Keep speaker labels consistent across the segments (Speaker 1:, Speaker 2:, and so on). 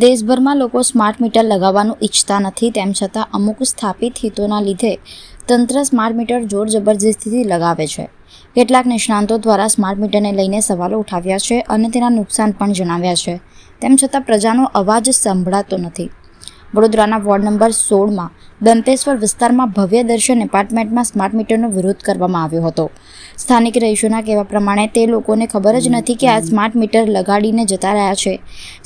Speaker 1: દેશભરમાં લોકો smart meter લગાવવાનું ઈચ્છતા નથી, તેમ છતાં અમુક સ્થાપિત હિતોના લીધે તંત્ર સ્માર્ટ મીટર જોર જબરજસ્તીથી લગાવે છે. કેટલાક નિષ્ણાંતો દ્વારા સ્માર્ટ મીટરને લઈને સવાલો ઉઠાવ્યા છે અને તેના નુકસાન પણ જણાવ્યા છે. તેમ છતાં પ્રજાનો અવાજ સંભળાતો નથી. વડોદરાના વોર્ડ નંબર સોળમાં દંતેશ્વર વિસ્તારમાં ભવ્ય દર્શન એપાર્ટમેન્ટમાં સ્માર્ટ મીટરનો વિરોધ કરવામાં આવ્યો હતો. સ્થાનિક રહીશોના કહેવા પ્રમાણે તે લોકોને ખબર જ નથી કે આ સ્માર્ટ મીટર લગાડીને જતા રહ્યા છે.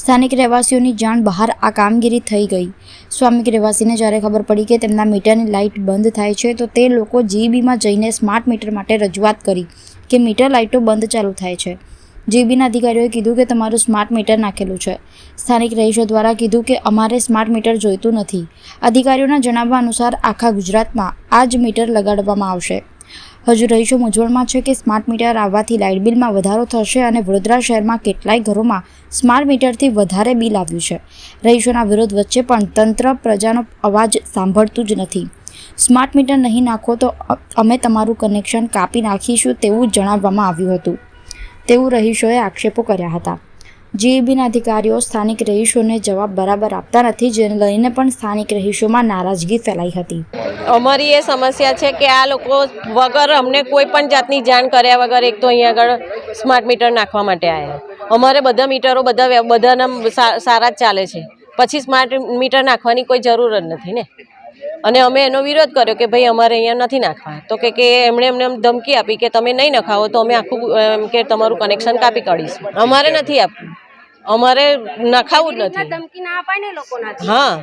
Speaker 1: સ્થાનિક રહેવાસીઓની જાણ બહાર આ કામગીરી થઈ ગઈ. સ્વામિક રહેવાસીને જ્યારે ખબર પડી કે તેમના મીટરની લાઇટ બંધ થાય છે, તો તે લોકો જીબીમાં જઈને સ્માર્ટ મીટર માટે રજૂઆત કરી કે મીટર લાઇટો બંધ ચાલુ થાય છે. જીબીના અધિકારીઓએ કીધું કે તમારું સ્માર્ટ મીટર નાખેલું છે. સ્થાનિક રહીશો દ્વારા કીધું કે અમારે સ્માર્ટ મીટર જોઈતું નથી. અધિકારીઓના જણાવવા અનુસાર આખા ગુજરાતમાં આ જ મીટર લગાડવામાં આવશે. હજુ રહીશો મૂંઝવણમાં છે કે સ્માર્ટ મીટર આવવાથી લાઇટ બિલમાં વધારો થશે અને વડોદરા શહેરમાં કેટલાય ઘરોમાં સ્માર્ટ મીટરથી વધારે બિલ આવ્યું છે. રહીશોના વિરોધ વચ્ચે પણ તંત્ર પ્રજાનો અવાજ સાંભળતું જ નથી. સ્માર્ટ મીટર નહીં નાખો તો અમે તમારું કનેક્શન કાપી નાખીશું તેવું જણાવવામાં આવ્યું હતું. તેવું રહીશોએ આક્ષેપો કર્યા હતા. જીઈબીના અધિકારીઓ સ્થાનિક રહીશોને જવાબ બરાબર આપતા નથી જેને લઈને પણ સ્થાનિક રહીશોમાં નારાજગી ફેલાઈ હતી.
Speaker 2: અમારી એ સમસ્યા છે કે આ લોકો વગર અમને કોઈ પણ જાતની જાણ કર્યા વગર એક તો અહીંયા આગળ સ્માર્ટ મીટર નાખવા માટે આવ્યા અમારે બધા મીટરો બધા બધાના સારા જ ચાલે છે. પછી સ્માર્ટ મીટર નાખવાની કોઈ જરૂર જ નથી ને. અને અમે એનો વિરોધ કર્યો કે ભાઈ અમારે અહીંયા નથી નાખવા. તો કે કે એમણે એમને ધમકી આપી કે તમે નહીં નખાવો તો અમે આખું એમ કે તમારું કનેક્શન કાપી કાઢીશું. અમારે નથી આપવું. અમારે નખાવું જ નથી.
Speaker 3: ધમકી ના અપાય ને લોકોના
Speaker 2: હા.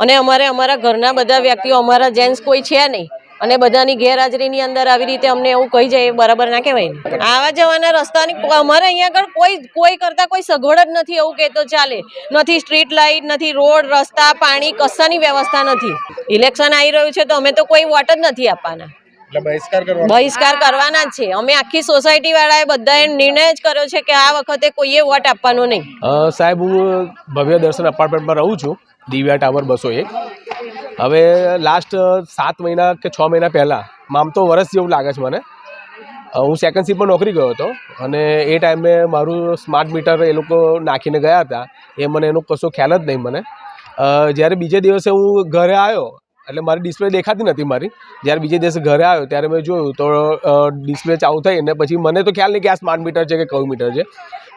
Speaker 2: અને અમારે અમારા ઘરના બધા વ્યક્તિઓ અમારા જેન્ટ્સ કોઈ છે નહીં. અને બધાની ગેરહાજરીની અંદર આવી રીતે અમને એવું કહી જાય બરાબર ના કહેવાય આવા જવાના રસ્તાની અમારે અહીંયા આગળ કોઈ કોઈ કરતા કોઈ સગવડ જ નથી એવું કહેતો ચાલે. નથી સ્ટ્રીટ લાઇટ નથી રોડ રસ્તા પાણી કશાની વ્યવસ્થા નથી. ઇલેક્શન આવી રહ્યું છે તો અમે તો કોઈ વોટ જ નથી આપવાના.
Speaker 4: બહિષ્કાર કરવાના.
Speaker 2: જ છે. અમે આખી સોસાયટી વાળાએ બધાએ નિર્ણય જ કર્યો છે કે આ વખતે કોઈએ વોટ આપવાનો નહીં.
Speaker 5: સાહેબ હું ભવ્ય દર્શન અપાર્ટમેન્ટમાં રહું છું. દિવ્યા ટાવર બસો એક. હવે લાસ્ટ સાત મહિના કે છ મહિના પહેલાં, આમ તો વરસ જેવું લાગે છે મને. હું સેકન્ડ શિફ્ટમાં નોકરી ગયો હતો અને એ ટાઈમે મારું સ્માર્ટ મીટર એ લોકો નાખીને ગયા હતા. એ મને એનો કશો ખ્યાલ જ નહીં મને. જ્યારે બીજે દિવસે હું ઘરે આવ્યો, એટલે મારી ડિસ્પ્લે દેખાતી નથી મારી. જ્યારે બીજે દિવસે ઘરે આવ્યો, ત્યારે મેં જોયું તો ડિસ્પ્લે ચાલુ થઈ અને પછી મને તો ખ્યાલ નહીં કે આ સ્માર્ટ મીટર છે કે કયું મીટર છે.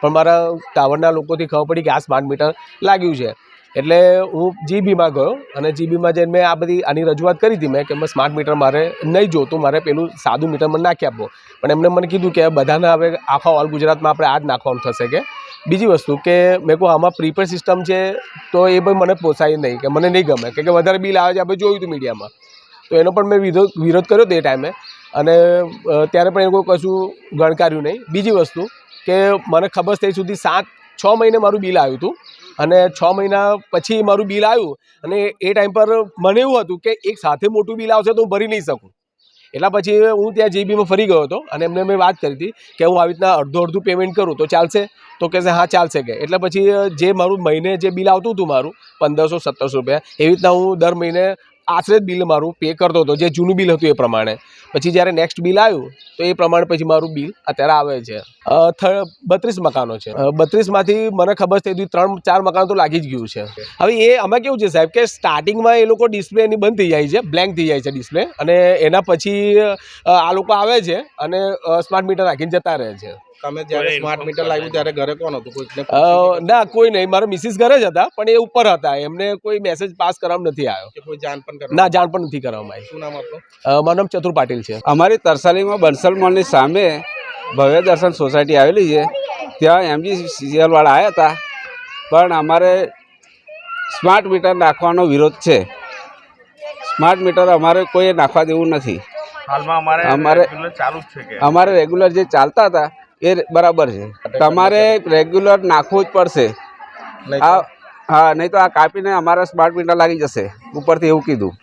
Speaker 5: પણ મારા ટાવરના લોકોથી ખબર પડી કે આ સ્માર્ટ મીટર લાગ્યું છે. એટલે હું જીબીમાં ગયો અને જીબીમાં જઈને મેં આ બધી આની રજૂઆત કરી હતી. મેં કે મેં સ્માર્ટ મીટર મારે નહીં જોતું, મારે પેલું સાદું મીટર મને નાખી આપો. પણ એમને મને કીધું કે બધાને હવે આખા ઓલ ગુજરાતમાં આપણે આ જ નાખવાનું થશે કે. બીજી વસ્તુ કે મેં કહું, આમાં પ્રીપેડ સિસ્ટમ છે તો એ પણ મને પોસાય નહીં, કે મને નહીં ગમે. કે વધારે બિલ આવે છે, આપણે જોયું હતું મીડિયામાં. તો એનો પણ મેં વિરોધ વિરોધ કર્યો તે ટાઈમે અને ત્યારે પણ એ કોઈ કશું ગણકાર્યું નહીં. બીજી વસ્તુ કે મને ખબર થઈ સુધી સાત, છ મહિને મારું બિલ આવ્યું હતું. અને છ મહિના પછી મારું બિલ આવ્યું અને એ ટાઈમ પર મને એવું હતું કે એક સાથે મોટું બિલ આવશે તો હું ભરી નહીં શકું. એટલા પછી હું ત્યાં જીબીમાં ફરી ગયો હતો અને એમને મેં વાત કરી હતી કે હું આવી રીતના અડધું અડધું પેમેન્ટ કરું તો ચાલશે? તો કહેશે, હા, ચાલશે કે. એટલે પછી જે મારું મહિને જે બિલ આવતું હતું મારું, પંદરસો, સત્તરસો રૂપિયા, એવી રીતના હું દર મહિને આશરે બિલ મારું પે કરતો હતો, જે જૂનું બિલ હતું એ પ્રમાણે. પછી જ્યારે નેક્સ્ટ બિલ આવ્યું, તો એ પ્રમાણે પછી મારું બિલ અત્યારે આવે છે. બત્રીસ મકાનો છે. બત્રીસમાંથી મને ખબર થઈ હતી ત્રણ, ચાર મકાનો તો લાગી જ ગયું છે. હવે એ અમે કેવું છે સાહેબ, કે સ્ટાર્ટિંગમાં એ લોકો ડિસ્પ્લે એની બંધ થઈ જાય છે બ્લેન્ક થઈ જાય છે ડિસ્પ્લે અને એના પછી આ લોકો આવે છે, અને સ્માર્ટ મીટર રાખીને જતા રહે છે.
Speaker 4: તમે જ્યારે સ્માર્ટ મીટર લાગ્યું ત્યારે ઘરે કોણ હતું? કોઈને
Speaker 5: ના કોઈ નહીં. મારા મિસિસ ઘરે જ હતા પણ એ ઉપર હતા. એમને કોઈ મેસેજ પાસ કરવામાં નથી આવ્યો.
Speaker 4: કોઈ જાણ પણ
Speaker 5: ના જાણ પણ નથી કરવામાં આવી.
Speaker 4: શું નામ હતું
Speaker 5: મારું નામ ચતુર પાટીલ છે.
Speaker 6: અમારી તરસાલીમાં બંસલ મોલની સામે ભવ્ય દર્શન સોસાયટી આવેલી છે. ત્યાં એમજી સીએલવાળા આવ્યા હતા. પણ અમારે સ્માર્ટ મીટર નાખવાનો વિરોધ છે. સ્માર્ટ મીટર અમારે કોઈ નાખવા દેવું નથી.
Speaker 7: હાલમાં અમારે
Speaker 6: અમારે-
Speaker 7: ચાલુ છે
Speaker 6: અમારે રેગ્યુલર જે ચાલતા હતા એ બરાબર છે. તમારે રેગ્યુલર નાખવું જ પડશે. આ હા નહીં તો આ કાપીને અમારા સ્માર્ટ મીટર લાગી જશે. ઉપરથી એવું કીધું.